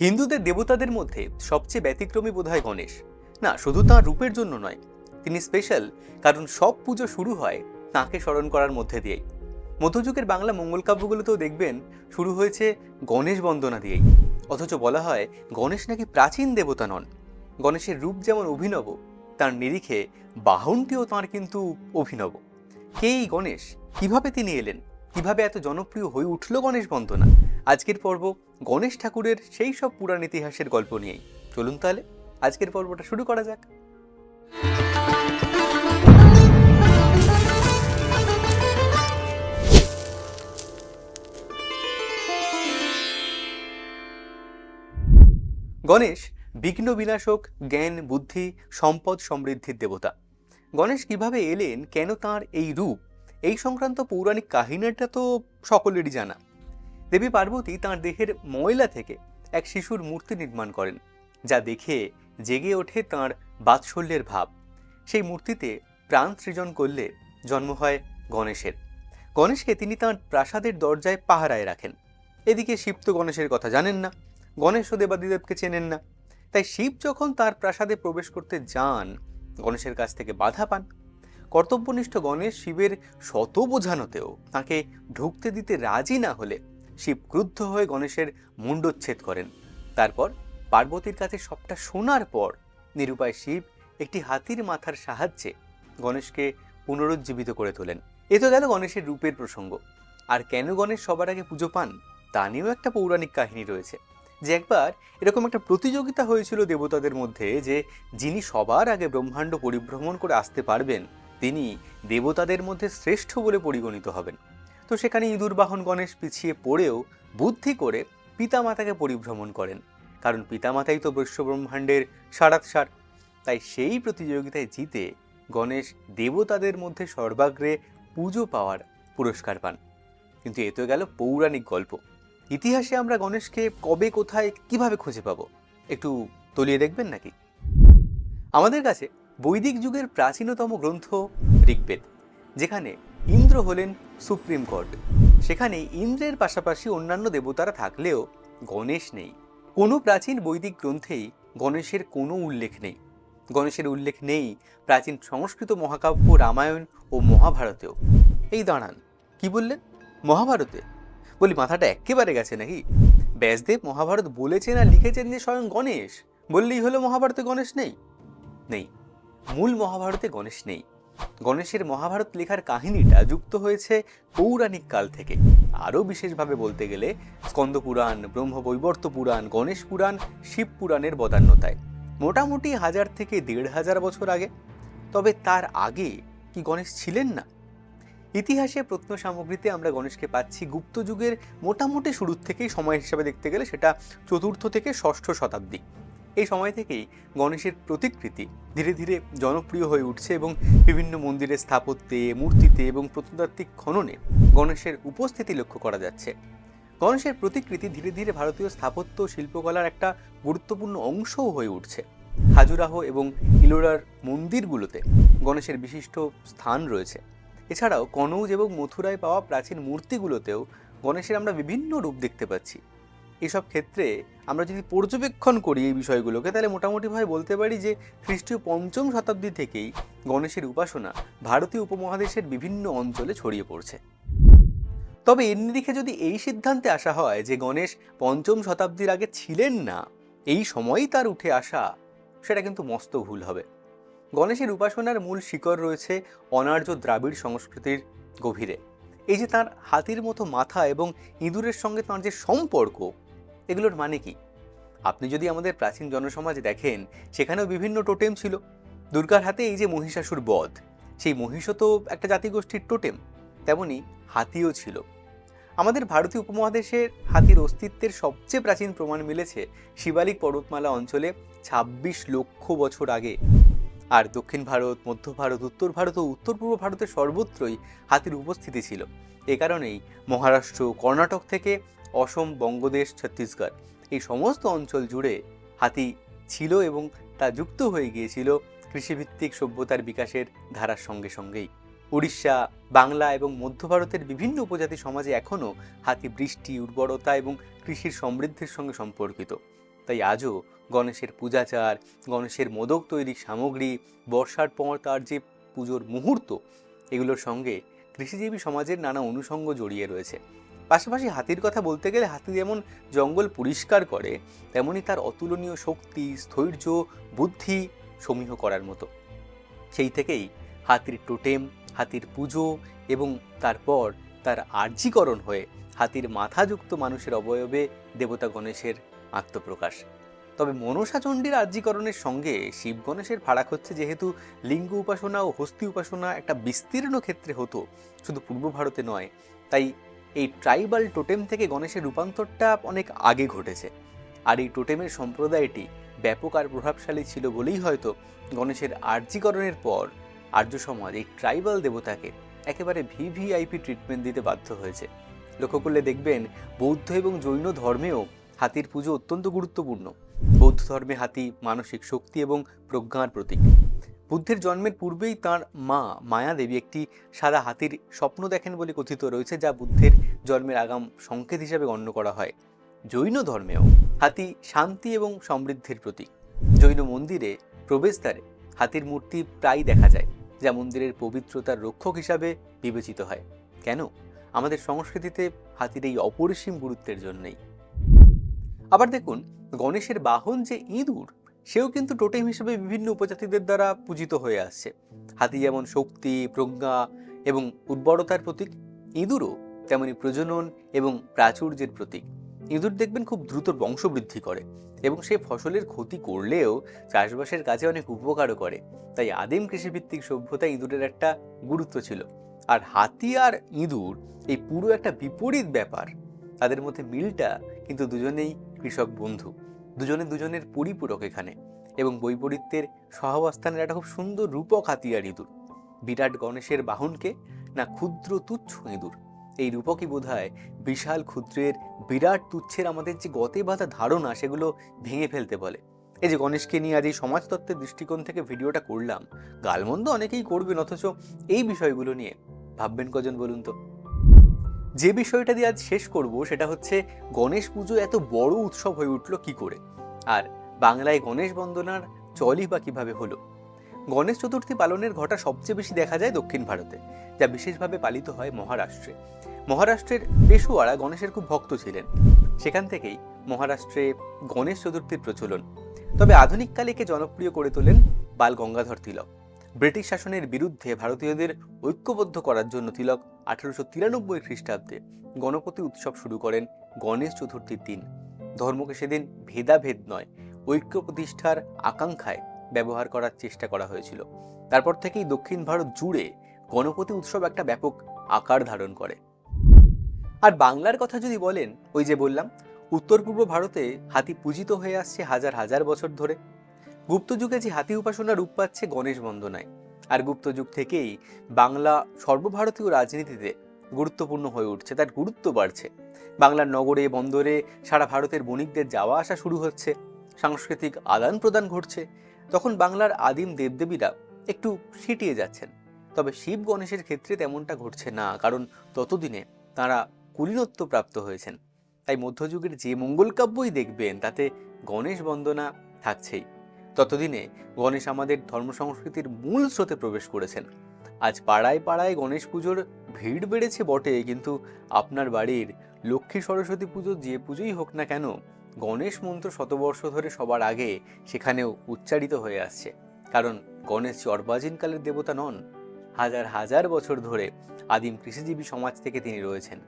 হিন্দুদের দেবতাদের মধ্যে সবচেয়ে ব্যতিক্রমী বোধহয় গণেশ। না, শুধু তাঁর রূপের জন্য নয়, তিনি স্পেশাল কারণ সব পুজো শুরু হয় তাঁকে স্মরণ করার মধ্যে দিয়েই। মধ্যযুগের বাংলা মঙ্গল কাব্যগুলোতেও দেখবেন, শুরু হয়েছে গণেশ বন্দনা দিয়েই। অথচ বলা হয়, গণেশ নাকি প্রাচীন দেবতা নন। গণেশের রূপ যেমন অভিনব, তার নিরিখে বাহনটিও তাঁর কিন্তু অভিনব। কে এই গণেশ? কীভাবে তিনি এলেন? কীভাবে এত জনপ্রিয় হয়ে উঠল গণেশ বন্দনা? আজকের পর্ব গণেশ ঠাকুরের সেই সব পুরাণ ইতিহাসের গল্প নিয়েই। চলুন তাহলে, আজকের পর্বটা শুরু করা যাক। গণেশ বিঘ্ন বিনাশক জ্ঞান, বুদ্ধি, সম্পদ সমৃদ্ধির দেবতা। গণেশ কীভাবে এলেন, কেন তার এই রূপ? এই সংক্রান্ত পৌরাণিক কাহিনীটা তো সকলেরই জানা। দেবী পার্বতী তাঁর দেহের ময়লা থেকে এক শিশুর মূর্তি নির্মাণ করেন, যা দেখে জেগে ওঠে তাঁর বাৎসল্যের ভাব। সেই মূর্তিতে প্রাণ সৃজন করলে জন্ম হয় গণেশের। গণেশকে তিনি তাঁর প্রাসাদের দরজায় পাহারায় রাখেন। এদিকে শিব তো গণেশের কথা জানেন না, গণেশ ও দেবাদিদেবকে চেনেন না। তাই শিব যখন তার প্রাসাদে প্রবেশ করতে যান, গণেশের কাছ থেকে বাধা পান। কর্তব্যনিষ্ঠ গণেশ শিবের শত বোঝানোতেও তাকে ঢুকতে দিতে রাজি না হলে শিব ক্রুদ্ধ হয়ে গণেশের মুণ্ডচ্ছেদ করেন। তারপর পার্বতীর কাছে সবটা শোনার পর নিরুপায় শিব একটি হাতির মাথার সাহায্যে গণেশকে পুনরুজ্জীবিত করে তোলেন। এ তো গেল গণেশের রূপের প্রসঙ্গ। আর কেন গণেশ সবার আগে পুজো পান, তা নিয়েও একটা পৌরাণিক কাহিনী রয়েছে। যে একবার এরকম একটা প্রতিযোগিতা হয়েছিল দেবতাদের মধ্যে যে যিনি সবার আগে ব্রহ্মাণ্ড পরিভ্রমণ করে আসতে পারবেন তিনি দেবতাদের মধ্যে শ্রেষ্ঠ বলে পরিগণিত হবেন। তো সেখানে ইঁদুর বাহন গণেশ পিছিয়ে পড়েও বুদ্ধি করে পিতামাতাকে পরিভ্রমণ করেন। কারণ পিতামাতাই তো বৈশ্ব ব্রহ্মাণ্ডের সারাৎসার। তাই সেই প্রতিযোগিতায় জিতে গণেশ দেবতাদের মধ্যে সর্বাগ্রে পুজো পাওয়ার পুরস্কার পান। কিন্তু এ তো গেল পৌরাণিক গল্প। ইতিহাসে আমরা গণেশকে কবে, কোথায়, কীভাবে খুঁজে পাবো? একটু তলিয়ে দেখবেন নাকি? আমাদের কাছে বৈদিক যুগের প্রাচীনতম গ্রন্থ ঋগ্বেদ, যেখানে ইন্দ্র হলেন সুপ্রিম কোর্ট। সেখানে ইন্দ্রের পাশাপাশি অন্যান্য দেবতারা থাকলেও গণেশ নেই। কোনো প্রাচীন বৈদিক গ্রন্থেই গণেশের কোনো উল্লেখ নেই। গণেশের উল্লেখ নেই প্রাচীন সংস্কৃত মহাকাব্য, রামায়ণ ও মহাভারতেও। এই দাঁড়ান, কি বললেন? মহাভারতে? বলি, মাথাটা একেবারে গেছে নাকি? ব্যাসদেব মহাভারত বলেছেন আর লিখেছেন যে স্বয়ং গণেশ। বললেই হলো মহাভারতে গণেশ নেই? নেই। মূল মহাভারতে গণেশ নেই। গণেশের মহাভারত লেখার কাহিনীটা যুক্ত হয়েছে পৌরাণিক কাল থেকে। আরও বিশেষভাবে বলতে গেলে স্কন্দ পুরাণ, ব্রহ্মবৈবর্ত পুরাণ, গণেশ পুরাণ, শিব পুরাণের বদান্যতায়। মোটামুটি হাজার থেকে দেড় হাজার বছর আগে। তবে তার আগে কি গণেশ ছিলেন না? ইতিহাসে প্রত্ন সামগ্রীতে আমরা গণেশকে পাচ্ছি গুপ্ত যুগের মোটামুটি শুরুর থেকেই সময় হিসাবে দেখতে গেলে সেটা চতুর্থ থেকে ষষ্ঠ শতাব্দী। এই সময় থেকেই গণেশের প্রতিকৃতি ধীরে ধীরে জনপ্রিয় হয়ে উঠছে এবং বিভিন্ন মন্দিরের স্থাপত্যে, মূর্তিতে এবং প্রত্নতাত্ত্বিক খননে গণেশের উপস্থিতি লক্ষ্য করা যাচ্ছে। গণেশের প্রতিকৃতি ধীরে ধীরে ভারতীয় স্থাপত্য শিল্পকলার একটা গুরুত্বপূর্ণ অংশও হয়ে উঠছে। খাজুরাহ এবং ইলোরার মন্দিরগুলোতে গণেশের বিশিষ্ট স্থান রয়েছে। এছাড়াও কনৌজ এবং মথুরায় পাওয়া প্রাচীন মূর্তিগুলোতেও গণেশের আমরা বিভিন্ন রূপ দেখতে পাচ্ছি। এসব ক্ষেত্রে আমরা যদি পর্যবেক্ষণ করি এই বিষয়গুলোকে, তাহলে মোটামুটিভাবে বলতে পারি যে খ্রিস্টীয় পঞ্চম শতাব্দী থেকেই গণেশের উপাসনা ভারতীয় উপমহাদেশের বিভিন্ন অঞ্চলে ছড়িয়ে পড়ছে। তবে এর নিরিখে যদি এই সিদ্ধান্তে আসা হয় যে গণেশ পঞ্চম শতাব্দীর আগে ছিলেন না, এই সময়ই তার উঠে আসা, সেটা কিন্তু মস্ত ভুল হবে। গণেশের উপাসনার মূল শিকড় রয়েছে অনার্য দ্রাবিড় সংস্কৃতির গভীরে। এই যে তার হাতির মতো মাথা এবং ইঁদুরের সঙ্গে তাঁর যে সম্পর্ক এগুলোর মানে কি? আপনি যদি আমাদের প্রাচীন জনসমাজ দেখেন, সেখানেও বিভিন্ন টোটেম ছিল। দুর্গার হাতে এই যে মহিষাসুর বধ, সেই মহিষও তো একটা জাতিগোষ্ঠীর টোটেম, তেমনি হাতিও ছিল। আমাদের ভারতীয় উপমহাদেশের হাতির অস্তিত্বের সবচেয়ে প্রাচীন প্রমাণ মিলেছে শিবালিক পর্বতমালা অঞ্চলে ২৬ লক্ষ বছর আগে। আর দক্ষিণ ভারত, মধ্য ভারত, উত্তর ভারত ও উত্তর পূর্ব ভারতের সর্বত্রই হাতির উপস্থিতি ছিল। এ কারণেই মহারাষ্ট্র, কর্ণাটক থেকে অসম, বঙ্গদেশ, ছত্তিশগড়। এই সমস্ত অঞ্চল জুড়ে হাতি ছিল এবং তা যুক্ত হয়ে গিয়েছিল কৃষিভিত্তিক সভ্যতার বিকাশের ধারার সঙ্গে সঙ্গেই। উড়িষ্যা, বাংলা এবং মধ্য ভারতের বিভিন্ন উপজাতি সমাজে এখনও হাতি বৃষ্টি, উর্বরতা এবং কৃষির সমৃদ্ধির সঙ্গে সম্পর্কিত। তাই আজও গণেশের পূজাচার, গণেশের মোদক তৈরির সামগ্রী, বর্ষার পর তার যে পুজোর মুহূর্ত, এগুলোর সঙ্গে কৃষিজীবী সমাজের নানা অনুষঙ্গ জড়িয়ে রয়েছে। পাশাপাশি হাতির কথা বলতে গেলে হাতি যেমন জঙ্গল পরিষ্কার করে, তেমনি তার অতুলনীয় শক্তি স্থৈর্য বুদ্ধি সমীহ করার মতো। সেই থেকেই হাতির টোটেম, হাতির পুজো এবং তারপর তার আর্যীকরণ হয়ে হাতির মাথাযুক্ত মানুষের অবয়বে দেবতা গণেশের আত্মপ্রকাশ। তবে মনসা চণ্ডীর সঙ্গে শিব গণেশের ফারাক হচ্ছে যেহেতু লিঙ্গ উপাসনা ও হস্তি উপাসনা একটা বিস্তীর্ণ ক্ষেত্রে হতো, শুধু পূর্ব ভারতে নয়, তাই এই ট্রাইবাল টোটেম থেকে গণেশের রূপান্তরটা অনেক আগে ঘটেছে। আর এই টোটেমের সম্প্রদায়টি ব্যাপক আর প্রভাবশালী ছিল বলেই হয়তো গণেশের আর্যীকরণের পর আর্য সমাজ এই ট্রাইবাল দেবতাকে একেবারে ভিভিআইপি ট্রিটমেন্ট দিতে বাধ্য হয়েছে। লক্ষ্য করলে দেখবেন, বৌদ্ধ এবং জৈন ধর্মেও হাতির পুজো অত্যন্ত গুরুত্বপূর্ণ। বৌদ্ধ ধর্মে হাতি মানসিক শক্তি এবং প্রজ্ঞার প্রতীক। বুদ্ধের জন্মের পূর্বেই তার মা মায়া দেবী একটি সাদা হাতির স্বপ্ন দেখেন বলে কথিত রয়েছে, যা বুদ্ধের জন্মের আগাম সংকেত হিসাবে গণ্য করা হয়। জৈন ধর্মেও হাতি শান্তি এবং সমৃদ্ধির প্রতীক। জৈন মন্দিরে প্রবেশদ্বারে হাতির মূর্তি প্রায় দেখা যায়, যা মন্দিরের পবিত্রতার রক্ষক হিসাবে বিবেচিত হয়। কেন? আমাদের সংস্কৃতিতে হাতির এই অপরিসীম গুরুত্বের জন্যই। আবার দেখুন, গণেশের বাহন যে ইঁদুর সেও কিন্তু টোটেম হিসেবে বিভিন্ন উপজাতিদের দ্বারা পূজিত হয়ে আসছে। হাতি যেমন শক্তি, প্রজ্ঞা এবং উর্বরতার প্রতীক, ইঁদুরও তেমনি প্রজনন এবং প্রাচুর্যের প্রতীক। ইঁদুর দেখবেন খুব দ্রুত বংশবৃদ্ধি করে এবং সে ফসলের ক্ষতি করলেও চাষবাসের কাজে অনেক উপকারও করে। তাই আদিম কৃষিভিত্তিক সভ্যতা ইঁদুরের একটা গুরুত্ব ছিল। আর হাতি আর ইঁদুর এই পুরো একটা বিপরীত ব্যাপার। তাদের মধ্যে মিলটা কিন্তু দুজনেই কৃষক বন্ধু। দুজনে দুজনের পরিপূরক এখানে। এবং বৈপরীত্যের সহাবস্থানের একটা খুব সুন্দর রূপক হাতিয়ার ইঁদুর। বিরাট গণেশের বাহনকে না ক্ষুদ্র তুচ্ছ ইঁদুর। এই রূপকই বোধ বিশাল ক্ষুদ্রের, বিরাট তুচ্ছের আমাদের যে গতে বাধা ধারণা, সেগুলো ভেঙে ফেলতে বলে। এই যে গণেশকে নিয়ে আজ এই সমাজতত্ত্বের দৃষ্টিকোণ থেকে ভিডিওটা করলাম, গালমন্দ অনেকেই করবেন, অথচ এই বিষয়গুলো নিয়ে। ভাববেন কজন বলুন তো? যে বিষয়টা দিয়ে আজ শেষ করব সেটা হচ্ছে, গণেশ পুজো এত বড় উৎসব হয়ে উঠল কি করে? আর বাংলায় গণেশ বন্দনার চলই বা কীভাবে হলো? গণেশ চতুর্থী পালনের ঘটা সবচেয়ে বেশি দেখা যায় দক্ষিণ ভারতে, যা বিশেষভাবে পালিত হয় মহারাষ্ট্রে। মহারাষ্ট্রের পেশোয়ারা গণেশের খুব ভক্ত ছিলেন। সেখান থেকেই মহারাষ্ট্রে গণেশ চতুর্থীর প্রচলন। তবে আধুনিককালে একে জনপ্রিয় করে তোলেন বাল গঙ্গাধর তিলক। ব্রিটিশ শাসনের বিরুদ্ধে ভারতীয়দের ঐক্যবদ্ধ করার জন্য তিলক আঠারোশো তিরানব্বই খ্রিস্টাব্দে গণপতি উৎসব শুরু করেন গণেশ চতুর্থীর দিন। ধর্মকে সেদিন ভেদাভেদ নয়, ঐক্য প্রতিষ্ঠার আকাঙ্ক্ষায় ব্যবহার করার চেষ্টা করা হয়েছিল। তারপর থেকেই দক্ষিণ ভারত জুড়ে গণপতি উৎসব একটা ব্যাপক আকার ধারণ করে। আর বাংলার কথা যদি বলেন, ওই যে বললাম উত্তর পূর্ব ভারতে হাতি পূজিত হয়ে আসছে হাজার হাজার বছর ধরে। গুপ্ত যুগে যে হাতি উপাসনা রূপ পাচ্ছে গণেশ বন্দনায়। আর গুপ্ত যুগ থেকেই বাংলা সর্বভারতীয় রাজনীতিতে গুরুত্বপূর্ণ হয়ে উঠছে, তার গুরুত্ব বাড়ছে। বাংলার নগরে, বন্দরে সারা ভারতের বণিকদের যাওয়া আসা শুরু হচ্ছে, সাংস্কৃতিক আদান প্রদান ঘটছে। তখন বাংলার আদিম দেবদেবীরা একটু সিটিয়ে যাচ্ছেন। তবে শিব গণেশের ক্ষেত্রে তেমনটা ঘটছে না, কারণ ততদিনে তারা কুলীনত্ব প্রাপ্ত হয়েছেন। তাই মধ্যযুগের যে মঙ্গল কাব্যই দেখবেন, তাতে গণেশ বন্দনা থাকছেই। ততদিনে গণেশ আমাদের ধর্ম সংস্কৃতির মূল স্রোতে প্রবেশ করেছেন। আজ পাড়ায় পাড়ায় গণেশ পুজোর ভিড় বেড়েছে বটে, কিন্তু আপনার বাড়ির লক্ষ্মী সরস্বতী পুজো যে পুজোই হোক না কেন, গণেশ মন্ত্র শতবর্ষ ধরে সবার আগে সেখানেও উচ্চারিত হয়ে আসছে। কারণ গণেশ অর্বাচীনকালের দেবতা নন, হাজার হাজার বছর ধরে আদিম কৃষিজীবী সমাজ থেকে তিনি রয়েছেন।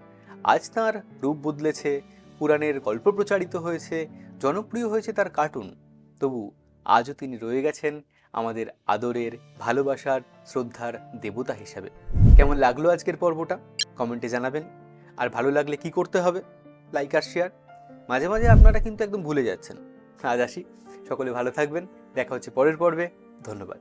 আজ তার রূপ বদলেছে, পুরাণের গল্প প্রচারিত হয়েছে, জনপ্রিয় হয়েছে তার কার্টুন। তবু আজও তিনি রয়ে গেছেন আমাদের আদরের, ভালোবাসার, শ্রদ্ধার দেবতা হিসাবে। কেমন লাগল আজকের পর্বটা? কমেন্টে জানাবেন। আর ভালো লাগলে কি করতে হবে? লাইক আর শেয়ার। মাঝে মাঝে আপনারা কিন্তু একদম ভুলে যাচ্ছেন। আজ আসি। সকলে ভালো থাকবেন। দেখা হচ্ছে পরের পর্বে। ধন্যবাদ।